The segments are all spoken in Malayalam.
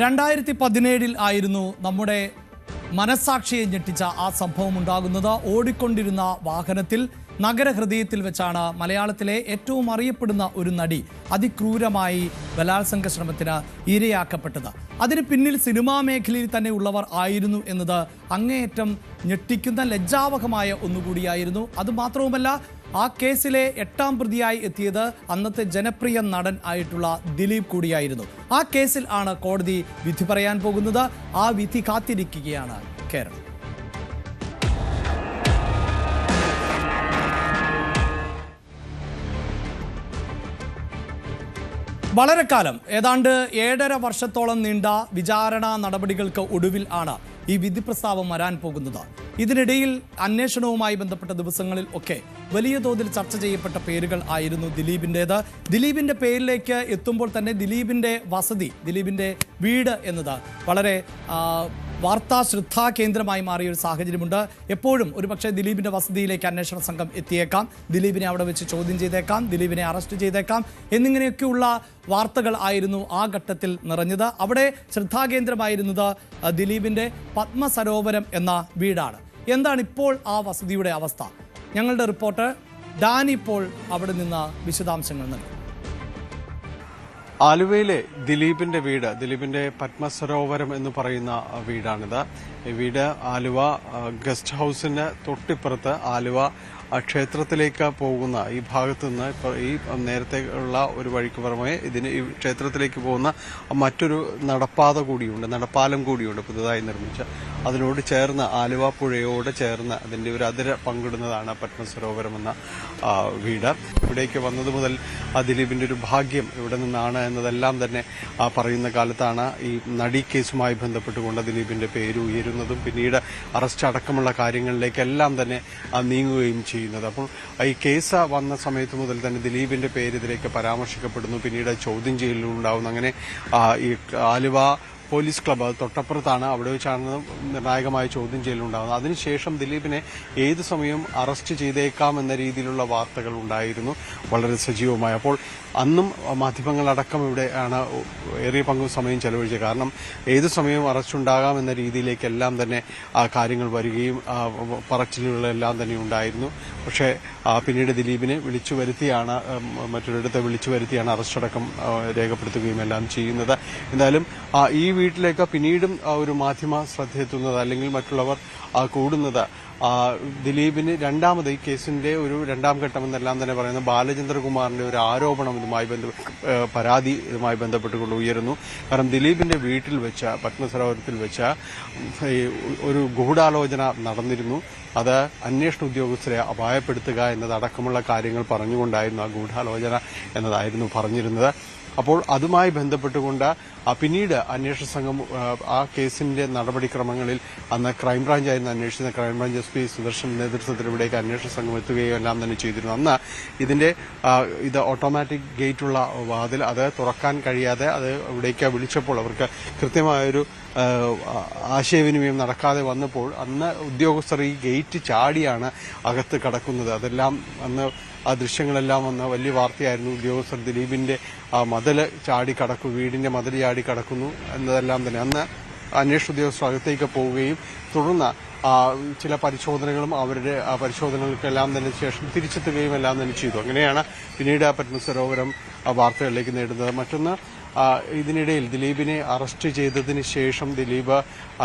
രണ്ടായിരത്തി പതിനേഴിൽ ആയിരുന്നു നമ്മുടെ മനസാക്ഷിയെ ഞെട്ടിച്ച ആ സംഭവം ഉണ്ടാകുന്നത്. ഓടിക്കൊണ്ടിരുന്ന വാഹനത്തിൽ നഗരഹൃദയത്തിൽ വെച്ചാണ് മലയാളത്തിലെ ഏറ്റവും അറിയപ്പെടുന്ന ഒരു നടി അതിക്രൂരമായി ബലാത്സംഗ ശ്രമത്തിന് ഇരയാക്കപ്പെട്ടത്. അതിന് പിന്നിൽ സിനിമാ മേഖലയിൽ തന്നെ ഉള്ളവർ ആയിരുന്നു എന്നത് അങ്ങേയറ്റം ഞെട്ടിക്കുന്ന ലജ്ജാവഹമായ ഒന്നുകൂടിയായിരുന്നു. അതുമാത്രവുമല്ല ആ കേസിലെ എട്ടാം പ്രതിയായി എത്തിയത് അന്നത്തെ ജനപ്രിയ നടൻ ആയിട്ടുള്ള ദിലീപ് കൂടിയായിരുന്നു. ആ കേസിൽ ആണ് കോടതി വിധി പറയാൻ പോകുന്നത്. ആ വിധി കാത്തിരിക്കുകയാണ് കേരളം. വളരെ കാലം ഏതാണ്ട് ഏഴര വർഷത്തോളം നീണ്ട വിചാരണ നടപടികൾക്ക് ഒടുവിൽ ആണ് ഈ വിധി പ്രസ്താവം വരാൻ പോകുന്നത്. ഇതിനിടയിൽ അന്വേഷണവുമായി ബന്ധപ്പെട്ട ദിവസങ്ങളിൽ ഒക്കെ വലിയ തോതിൽ ചർച്ച ചെയ്യപ്പെട്ട പേരുകൾ ആയിരുന്നു ദിലീപിന്റേത്. ദിലീപിന്റെ പേരിലേക്ക് എത്തുമ്പോൾ തന്നെ ദിലീപിന്റെ വസതി ദിലീപിന്റെ വീട് എന്നത് വളരെ വാർത്താ ശ്രദ്ധാ കേന്ദ്രമായി മാറിയ ഒരു സാഹചര്യമുണ്ട്. എപ്പോഴും ഒരുപക്ഷെ ദിലീപിന്റെ വസതിയിലേക്ക് അന്വേഷണ സംഘം എത്തിയേക്കാം. ദിലീപിനെ അവിടെ വെച്ച് ചോദ്യം ചെയ്തേക്കാം. ദിലീപിനെ അറസ്റ്റ് ചെയ്തേക്കാം. എന്നിങ്ങനെയൊക്കെയുള്ള വാർത്തകൾ ആയിരുന്നു ആ ഘട്ടത്തിൽ നിറഞ്ഞത്. അവിടെ ശ്രദ്ധാകേന്ദ്രമായിരുന്നത് കേന്ദ്രമായിരുന്നത് ദിലീപിന്റെ പത്മസരോവരം എന്ന വീടാണ്. എന്താണ് ഇപ്പോൾ ആ വസതിയുടെ അവസ്ഥ? ഞങ്ങളുടെ റിപ്പോർട്ടർ ഡാൻ ഇപ്പോൾ അവിടെ നിന്ന് വിശദാംശങ്ങൾ നൽകും. ആലുവയിലെ ദിലീപിന്റെ വീട് ദിലീപിന്റെ പത്മസരോവരം എന്ന് പറയുന്ന വീടാണിത്. ഈ വീട് ആലുവ ഗസ്റ്റ് ഹൌസിന് തൊട്ടിപ്പുറത്ത് ആലുവ ക്ഷേത്രത്തിലേക്ക് പോകുന്ന ഈ ഭാഗത്തു നിന്ന് ഇപ്പൊ ഈ നേരത്തെ ഉള്ള ഒരു വഴിക്ക് പുറമേ ഇതിന് ഈ ക്ഷേത്രത്തിലേക്ക് പോകുന്ന മറ്റൊരു നടപ്പാത കൂടിയുണ്ട് നടപ്പാലം കൂടിയുണ്ട് പുതുതായി നിർമ്മിച്ച. അതിനോട് ചേർന്ന് ആലുവ പുഴയോട് ചേർന്ന് അതിന്റെ ഒരു അതിര പങ്കിടുന്നതാണ് പത്മസരോവരം എന്ന വീട്. ഇവിടേക്ക് വന്നത് മുതൽ ദിലീപിന്റെ ഒരു ഭാഗ്യം ഇവിടെ നിന്നാണ് എന്നതെല്ലാം തന്നെ പറയുന്ന കാലത്താണ് ഈ നടി കേസുമായി ബന്ധപ്പെട്ടുകൊണ്ട് ദിലീപിന്റെ പേര് ഉയരുന്നതും പിന്നീട് അറസ്റ്റ് അടക്കമുള്ള കാര്യങ്ങളിലേക്കെല്ലാം തന്നെ നീങ്ങുകയും ചെയ്യുന്നത്. അപ്പോൾ ഈ കേസ് വന്ന സമയത്ത് മുതൽ തന്നെ ദിലീപിന്റെ പേര് ഇതിലേക്ക് പരാമർശിക്കപ്പെടുന്നു. പിന്നീട് ചോദ്യം ചെയ്യലുണ്ടാവുന്നു. അങ്ങനെ ഈ ആലുവ പോലീസ് ക്ലബ്ബ് അത് തൊട്ടപ്പുറത്താണ് അവിടെ വെച്ചാണ് നിർണായകമായ ചോദ്യം ചെയ്യലുണ്ടാകുന്നത്. അതിനുശേഷം ദിലീപിനെ ഏത് സമയവും അറസ്റ്റ് ചെയ്തേക്കാം എന്ന രീതിയിലുള്ള വാർത്തകൾ ഉണ്ടായിരുന്നു. വളരെ സജീവമായി. അപ്പോൾ അന്നും മാധ്യമങ്ങളടക്കം ഇവിടെയാണ് ഏറിയ പങ്കു സമയം ചെലവഴിച്ചത്. കാരണം ഏത് സമയവും അറസ്റ്റ് ഉണ്ടാകാം എന്ന രീതിയിലേക്കെല്ലാം തന്നെ കാര്യങ്ങൾ വരികയും പറച്ചിലുകളെല്ലാം തന്നെ ഉണ്ടായിരുന്നു. പക്ഷേ പിന്നീട് ദിലീപിനെ വിളിച്ചു വരുത്തിയാണ് മറ്റൊരിടത്തെ വിളിച്ചു വരുത്തിയാണ് അറസ്റ്റടക്കം രേഖപ്പെടുത്തുകയും എല്ലാം ചെയ്യുന്നത്. എന്തായാലും ഈ വീട്ടിലേക്ക് പിന്നീടും ഒരു മാധ്യമ ശ്രദ്ധയെത്തുന്നത് അല്ലെങ്കിൽ മറ്റുള്ളവർ കൂടുന്നത് ദിലീപിന് രണ്ടാമത് ഈ കേസിന്റെ ഒരു രണ്ടാം ഘട്ടം എന്നെല്ലാം തന്നെ പറയുന്ന ബാലചന്ദ്രകുമാറിന്റെ ഒരു ആരോപണം ഇതുമായി ബന്ധപ്പെട്ട് പരാതി ഇതുമായി ബന്ധപ്പെട്ടുകൊണ്ട് ഉയരുന്നു. കാരണം ദിലീപിന്റെ വീട്ടിൽ വെച്ച പത്മസരോവരത്തിൽ വെച്ച ഒരു ഗൂഢാലോചന നടന്നിരുന്നു. അത് അന്വേഷണ ഉദ്യോഗസ്ഥരെ അപായപ്പെടുത്തുക എന്നതടക്കമുള്ള കാര്യങ്ങൾ പറഞ്ഞുകൊണ്ടായിരുന്നു ആ ഗൂഢാലോചന എന്നതായിരുന്നു പറഞ്ഞിരുന്നത്. അപ്പോൾ അതുമായി ബന്ധപ്പെട്ടുകൊണ്ട് പിന്നീട് അന്വേഷണ സംഘം ആ, കേസിന്റെ നടപടിക്രമങ്ങളിൽ അന്ന് ക്രൈംബ്രാഞ്ചായിരുന്നു അന്വേഷിച്ച ക്രൈംബ്രാഞ്ച് എസ് പി സുദർശന്റെ നേതൃത്വത്തിൽ ഇവിടേക്ക് അന്വേഷണ സംഘം എത്തുകയും എല്ലാം തന്നെ ചെയ്തിരുന്നു. അന്ന് ഇതിന്റെ ഇത് ഓട്ടോമാറ്റിക് ഗേറ്റുള്ള വാതിൽ അത് തുറക്കാൻ കഴിയാതെ അത് ഇവിടേക്ക് വിളിച്ചപ്പോൾ അവർക്ക് കൃത്യമായൊരു ആശയവിനിമയം നടക്കാതെ വന്നപ്പോൾ അന്ന് ഉദ്യോഗസ്ഥർ ഈ ഗേറ്റ് ചാടിയാണ് അകത്ത് കടക്കുന്നത്. അതെല്ലാം അന്ന് ആ ദൃശ്യങ്ങളെല്ലാം വന്ന വലിയ വാർത്തയായിരുന്നു. ഉദ്യോഗസ്ഥർ ദിലീപിന്റെ ആ മതിൽ ചാടി കടക്കും വീടിന്റെ മതിൽ ചാടി കടക്കുന്നു എന്നതെല്ലാം തന്നെ. അന്ന് അന്വേഷണ ഉദ്യോഗസ്ഥർ അകത്തേക്ക് പോവുകയും തുടർന്ന് ചില പരിശോധനകളും അവരുടെ ആ പരിശോധനകൾക്കെല്ലാം തന്നെ ശേഷം തിരിച്ചെത്തുകയും എല്ലാം തന്നെ ചെയ്തു. അങ്ങനെയാണ് പിന്നീട് ആ പത്മസരോവരം വാർത്തകളിലേക്ക് നേടുന്നത്. മറ്റൊന്ന് ഇതിനിടയിൽ ദിലീപിനെ അറസ്റ്റ് ചെയ്തതിന് ശേഷം ദിലീപ്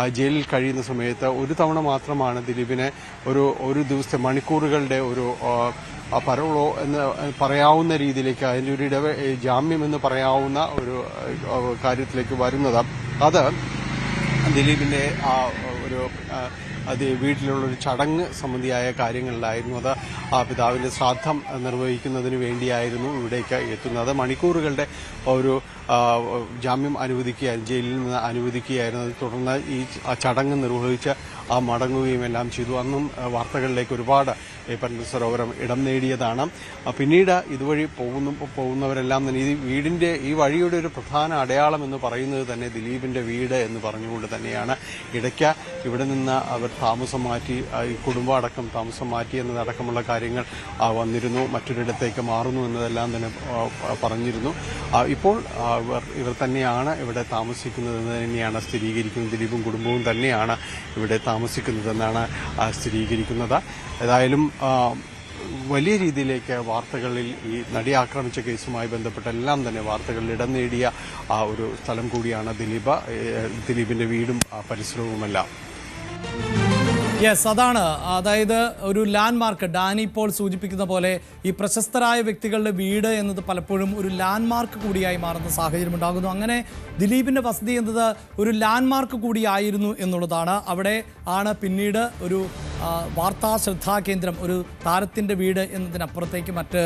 ജയിലിൽ കഴിയുന്ന സമയത്ത് ഒരു തവണ മാത്രമാണ് ദിലീപിനെ ഒരു ഒരു ദിവസത്തെ മണിക്കൂറുകളുടെ ഒരു പരോളോ എന്ന് പറയാവുന്ന രീതിയിലേക്ക് അതിന്റെ ഒരു ഇടവ ജാമ്യം എന്ന് പറയാവുന്ന ഒരു കാര്യത്തിലേക്ക് വരുന്നത്. അത് ദിലീപിന്റെ ആ ഒരു അത് വീട്ടിലുള്ള ഒരു ചടങ്ങ് സംബന്ധിയായ കാര്യങ്ങളിലായിരുന്നു അത്. ആ പിതാവിന്റെ ശ്രാദ്ധം നിർവഹിക്കുന്നതിന് വേണ്ടിയായിരുന്നു ഇവിടേക്ക് എത്തുന്നത്. മണിക്കൂറുകളുടെ ഒരു ജാമ്യം അനുവദിക്കുകയായിരുന്നു ജയിലിൽ നിന്ന് അനുവദിക്കുകയായിരുന്നു. തുടർന്ന് ഈ ചടങ്ങ് നിർവഹിച്ച് ആ മടങ്ങുകയും എല്ലാം ചെയ്തു. അന്നും വാർത്തകളിലേക്ക് ഒരുപാട് ഈ സരോവരം ഇടം നേടിയതാണ്. പിന്നീട് ഇതുവഴി പോകുന്ന പോകുന്നവരെല്ലാം തന്നെ ഈ വീടിന്റെ ഈ വഴിയുടെ ഒരു പ്രധാന അടയാളം എന്ന് പറയുന്നത് തന്നെ ദിലീപിന്റെ വീട് എന്ന് പറഞ്ഞുകൊണ്ട് തന്നെയാണ്. ഇടയ്ക്ക് ഇവിടെ നിന്ന് അവർ താമസം മാറ്റി ഈ കുടുംബം അടക്കം താമസം മാറ്റി എന്നതടക്കമുള്ള കാര്യങ്ങൾ വന്നിരുന്നു. മറ്റൊരിടത്തേക്ക് മാറുന്നു എന്നതെല്ലാം തന്നെ പറഞ്ഞിരുന്നു. ഇപ്പോൾ ഇവർ ഇവർ തന്നെയാണ് ഇവിടെ താമസിക്കുന്നതെന്ന് തന്നെയാണ് സ്ഥിരീകരിക്കുന്നത്. ദിലീപും കുടുംബവും തന്നെയാണ് ഇവിടെ താമസിക്കുന്നതെന്നാണ് സ്ഥിരീകരിക്കുന്നത്. ഏതായാലും വലിയ രീതിയിലേക്ക് വാർത്തകളിൽ ഈ നടി ആക്രമിച്ച കേസുമായി ബന്ധപ്പെട്ട എല്ലാം തന്നെ വാർത്തകളിൽ ഇടം നേടിയ ആ ഒരു സ്ഥലം കൂടിയാണ് ദിലീപ്. ദിലീപിന്റെ വീടും പരിസരവുമെല്ലാം. യെസ് അതാണ്. അതായത് ഒരു ലാൻഡ് മാർക്ക് ഡാനി പോൾ സൂചിപ്പിക്കുന്ന പോലെ ഈ പ്രശസ്തരായ വ്യക്തികളുടെ വീട് എന്നത് പലപ്പോഴും ഒരു ലാൻഡ് മാർക്ക് കൂടിയായി മാറുന്ന സാഹചര്യം ഉണ്ടാകുന്നു. അങ്ങനെ ദിലീപിന്റെ വസതി എന്നത് ഒരു ലാൻഡ് മാർക്ക് കൂടിയായിരുന്നു എന്നുള്ളതാണ്. അവിടെ ആണ് പിന്നീട് ഒരു വാർത്താ ശ്രദ്ധാകേന്ദ്രം ഒരു താരത്തിന്റെ വീട് എന്നതിനപ്പുറത്തേക്ക് മറ്റ്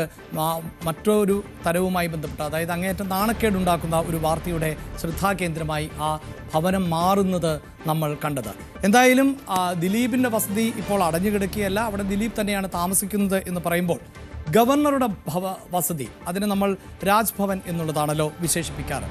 മറ്റൊരു തരവുമായി ബന്ധപ്പെട്ട അതായത് അങ്ങേയറ്റം നാണക്കേടുണ്ടാക്കുന്ന ഒരു വാർത്തയുടെ ശ്രദ്ധാകേന്ദ്രമായി ആ ഭവനം മാറുന്നത് നമ്മൾ കണ്ടത്. എന്തായാലും ദിലീപിന്റെ വസതി ഇപ്പോൾ അടഞ്ഞു കിടക്കുകയല്ല. അവിടെ ദിലീപ് തന്നെയാണ് താമസിക്കുന്നത് എന്ന് പറയുമ്പോൾ ഗവർണറുടെ ഭവ വസതി അതിനെ നമ്മൾ രാജ്ഭവൻ എന്നുള്ളതാണല്ലോ വിശേഷിപ്പിക്കാറ്.